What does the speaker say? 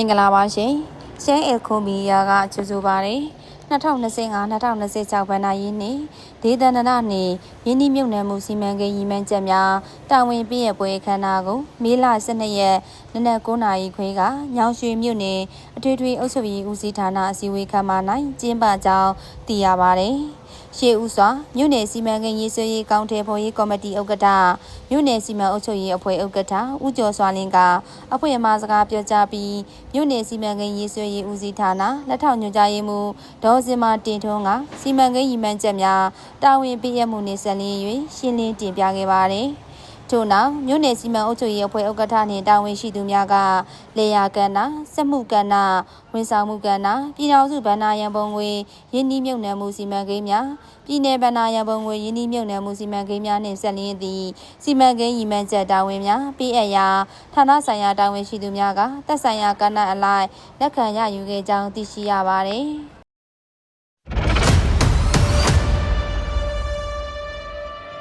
င်္ဂလာပါရှင်။ရှမ်းအယ်ခုံမီယာကကြိုဆိုပါရယ်။2025-2026ဘဏ္ဍာရေးနှစ်ဒေသန္တရနှင့်ယင်းနှိမြုပ်နှံမှုစီမံကိန်းရည်မှန်းချက်များတာဝန်ပြည့်ရပွဲအခမ်းအနားကိုမေလ12ရက်နနက်9:00နာရီခွဲကညောင်ရွှေမြို့နယ်အထွေထွေအုပ်ချုပ်ရေးဦးစီးဌာနအစည်းအဝေးခန်းမ၌ကျင်းပကြောင်းသိရပါရယ်။ ရှေ့ဦးစွာမြို့နယ်စီမံကိန်းရေးဆွဲရေးကောင်းတယ်ဖော်ရေးကော်မတီဥက္ကဋ္ဌမြို့နယ်စီမံအုပ်ချုပ်ရေးအဖွဲ့ဥက္ကဋ္ဌဦးကျော်စွာလင်းကအဖွဲ့အမှားစကားပြောကြားပြီးမြို့နယ်စီမံကိန်းရေးဆွဲရေးဦးစီးဌာနလက်ထောက်ညွှန်ကြားရေးမှူးဒေါ်စင်မာတင်ထွန်းကစီမံကိန်းရည်မှန်းချက်များတာဝန်ပေးရမှုနှင့်ဆက်လျင်း၍ရှင်းလင်းတင်ပြခဲ့ပါတယ်။ ထို့နောက်မြို့နယ်စီမံအုပ်ချုပ်ရေးအဖွဲ့ဥက္ကဋ္ဌနှင့်တာဝန်ရှိသူများကလေယာကဏ္ဍစက်မှုကဏ္ဍဝန်ဆောင်မှုကဏ္ဍပြည်ထောင်စုဗန္နာရန်ပုံငွေရင်းနှီးမြှုပ်နှံမှုစီမံကိန်းများပြည်내ဗန္နာရန်ပုံငွေရင်းနှီးမြှုပ်နှံမှုစီမံကိန်းများနှင့်ဆက်လျင်းသည့်စီမံကိန်းရည်မှန်းချက်တာဝန်များပေးအပ်ရာဌာနဆိုင်ရာတာဝန်ရှိသူများကသက်ဆိုင်ရာကဏ္ဍအလိုက်လက်ခံရယူခဲ့ကြောင်းသိရှိရပါသည်။